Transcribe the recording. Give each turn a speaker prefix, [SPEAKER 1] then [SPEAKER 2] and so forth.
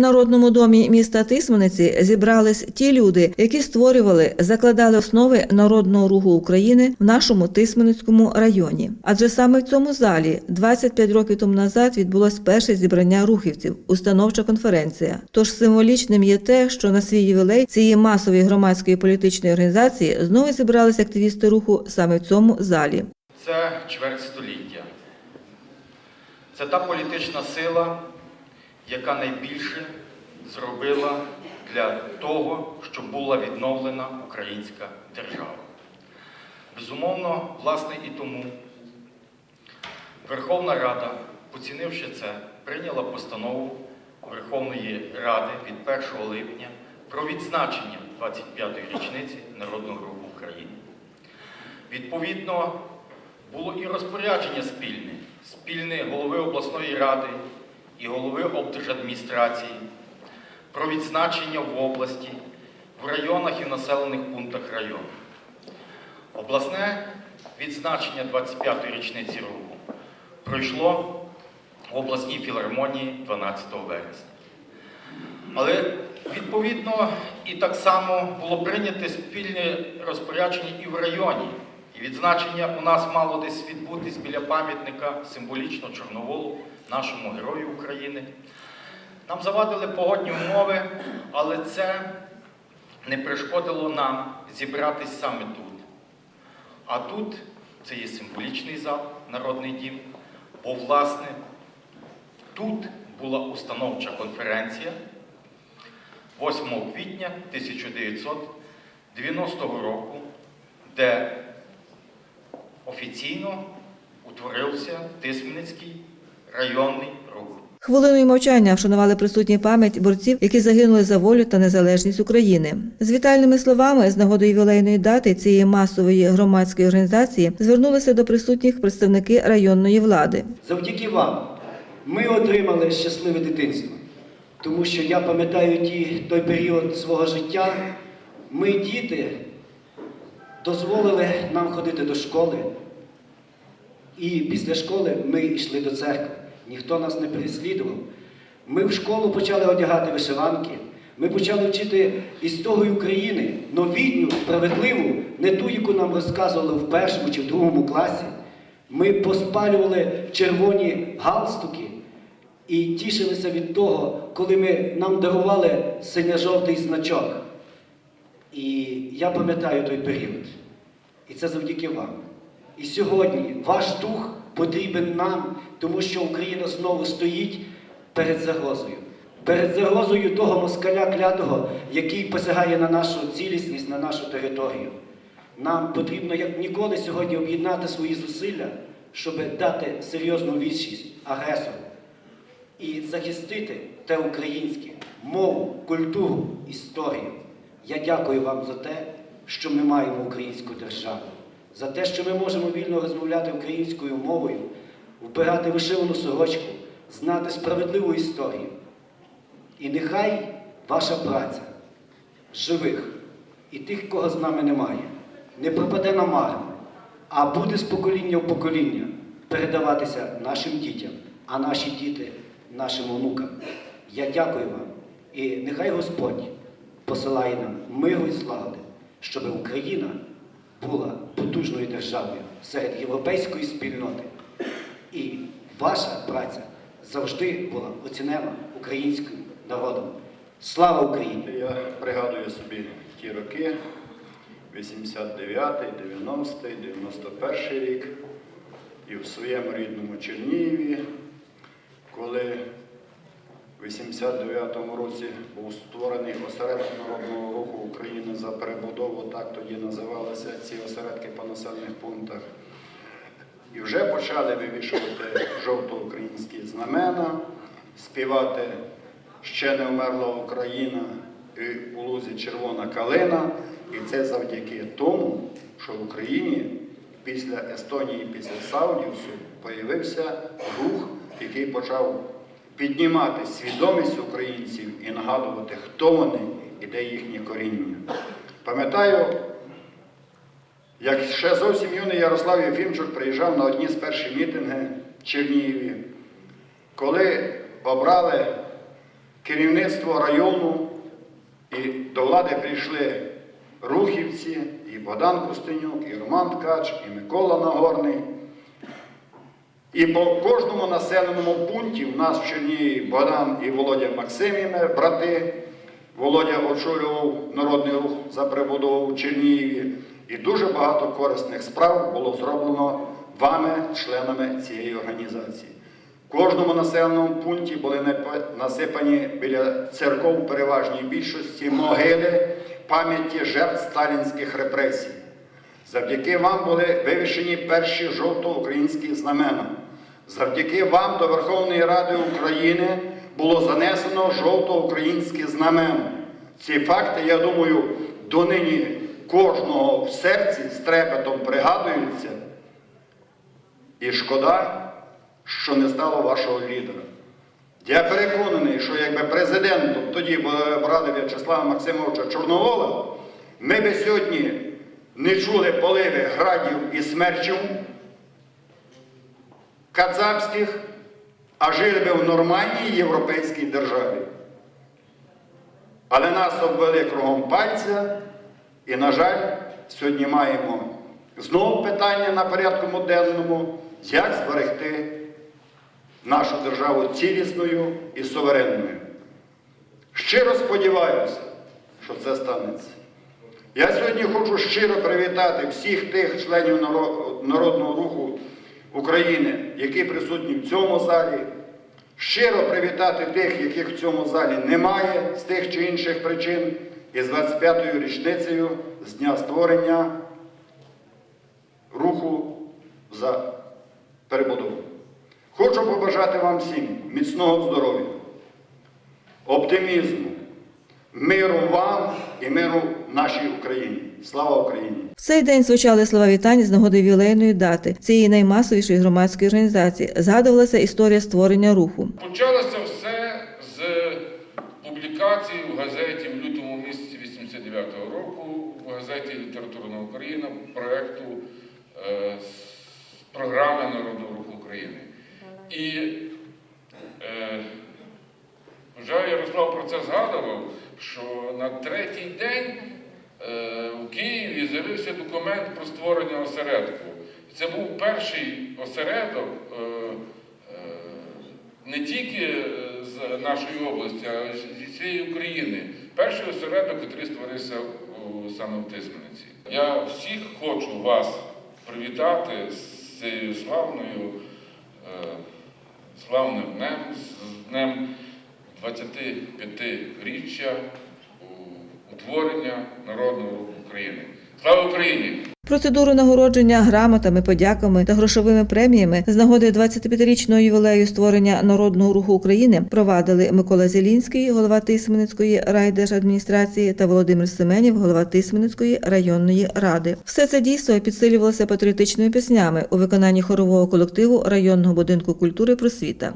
[SPEAKER 1] Народному домі міста Тисмениці зібрались ті люди, які створювали, закладали основи народного руху України в нашому Тисменицькому районі. Адже саме в цьому залі 25 років тому назад відбулось перше зібрання рухівців, установча конференція. Тож символічним є те, що на свій ювілей цієї масової громадської політичної організації знову зібралися активісти руху саме в цьому залі.
[SPEAKER 2] Це чверть століття. Це та політична сила, яка найбільше зробила для того, щоб була відновлена українська держава. Безумовно, власне і тому Верховна Рада, оцінивши це, прийняла постанову Верховної Ради від 1 липня про відзначення 25-ї річниці Народного руху України. Відповідно, було і розпорядження спільне, спільне голови обласної ради і голови облдержадміністрації про відзначення в області, в районах і населених пунктах району. Обласне відзначення 25-ї річниці руху пройшло в обласній філармонії 12 вересня. Але відповідно і так само було прийнято спільне розпорядження і в районі. І відзначення у нас мало десь відбутись біля пам'ятника символічно Чорноволу, нашому герою України. Нам завадили погодні умови, але це не перешкодило нам зібратись саме тут. А тут це є символічний зал, народний дім, бо, власне, тут була установча конференція 8 квітня 1990 року, де офіційно утворився Тисменницький районний рух.
[SPEAKER 1] Хвилиною мовчання вшанували присутні пам'ять борців, які загинули за волю та незалежність України. З вітальними словами з нагоди ювілейної дати цієї масової громадської організації звернулися до присутніх представники районної влади.
[SPEAKER 3] Завдяки вам ми отримали щасливе дитинство. Тому що я пам'ятаю ті, той період свого життя. Ми, діти, дозволили нам ходити до школи. І після школи ми йшли до церкви. Ніхто нас не переслідував. Ми в школу почали одягати вишиванки. Ми почали вчити історію України, новітню, справедливу, не ту, яку нам розказували в першому чи в другому класі. Ми поспалювали червоні галстуки і тішилися від того, коли ми, нам дарували синьо-жовтий значок. І я пам'ятаю той період. І це завдяки вам. І сьогодні ваш дух потрібен нам, тому що Україна знову стоїть перед загрозою. Перед загрозою того москаля клятого, який посягає на нашу цілісність, на нашу територію. Нам потрібно як ніколи сьогодні об'єднати свої зусилля, щоб дати серйозну відсість агресору і захистити те українське, мову, культуру, історію. Я дякую вам за те, що ми маємо українську державу, за те, що ми можемо вільно розмовляти українською мовою, вбирати вишивану сорочку, знати справедливу історію. І нехай ваша праця живих і тих, кого з нами немає, не пропаде намарно, а буде з покоління в покоління передаватися нашим дітям, а наші діти нашим онукам. Я дякую вам. І нехай Господь посилає нам миру і злагоди, щоб Україна була потужною державою серед європейської спільноти. І ваша праця завжди була оцінена українським народом. Слава Україні!
[SPEAKER 4] Я пригадую собі ті роки, 89-й, 90-й, 91-й рік, і в своєму рідному Чернігові, 1959 році був створений осередок народного руху України за перебудову, так тоді називалися ці осередки по населених пунктах. І вже почали вивішувати жовтоукраїнські знамена, співати Ще не вмерла Україна і у лузі Червона Калина. І це завдяки тому, що в Україні після Естонії, після Саудівсу появився рух, який почав піднімати свідомість українців і нагадувати, хто вони і де їхнє коріння. Пам'ятаю, як ще зовсім юний Ярослав Єфімчук приїжджав на одні з перших мітинги в Чернігові, коли обрали керівництво району і до влади прийшли рухівці, і Богдан Костенюк, і Роман Ткач, і Микола Нагорний. І по кожному населеному пункті в нас в Чернігові Богдан і Володя Максимівни, брати. Володя очолював народний рух за прибудову в Чернігові. І дуже багато корисних справ було зроблено вами, членами цієї організації. В кожному населеному пункті були насипані біля церков переважній більшості могили пам'яті жертв сталінських репресій. Завдяки вам були вивішені перші жовто-українські знамена. Завдяки вам до Верховної Ради України було занесено жовто-українське знамена. Ці факти, я думаю, донині кожного в серці з трепетом пригадуються. І шкода, що не стало вашого лідера. Я переконаний, що якби президентом тоді брали В'ячеслава Максимовича Чорновола, ми би сьогодні не чули поливи градів і смерчів кацапських, а жили би в нормальній європейській державі. Але нас обвели кругом пальця, і, на жаль, сьогодні маємо знову питання на порядку денному, як зберегти нашу державу цілісною і суверенною. Щиро сподіваюся, що це станеться. Я сьогодні хочу щиро привітати всіх тих членів Народного руху України, які присутні в цьому залі. Щиро привітати тих, яких в цьому залі немає з тих чи інших причин, і з 25-ю річницею з дня створення руху за перебудову. Хочу побажати вам всім міцного здоров'я, оптимізму, миру вам і миру нашій Україні. Слава Україні!
[SPEAKER 1] В цей день звучали слова вітань з нагоди ювілейної дати цієї наймасовішої громадської організації. Згадувалася історія створення руху.
[SPEAKER 5] Почалося все з публікації в газеті в лютому місяці 89-го року, в газеті Літературна Україна проєкту е, програми Народного руху України. І е, вже Ярослав про це згадував, що на третій день з'явився документ про створення осередку. Це був перший осередок е, е, не тільки е, з нашої області, а й зі всієї України. Перший осередок, який створився саме в Тисмениці. Я всіх хочу вас привітати з цією славною, славним днем, з днем 25-річчя утворення Народного руху України. Слава Україні!
[SPEAKER 1] Процедуру нагородження грамотами, подяками та грошовими преміями з нагоди 25-річного ювілею створення народного руху України провадили Микола Зелінський, голова Тисменецької райдержадміністрації та Володимир Семенів, голова Тисменецької районної ради. Все це дійство підсилювалося патріотичними піснями у виконанні хорового колективу районного будинку культури просвіта.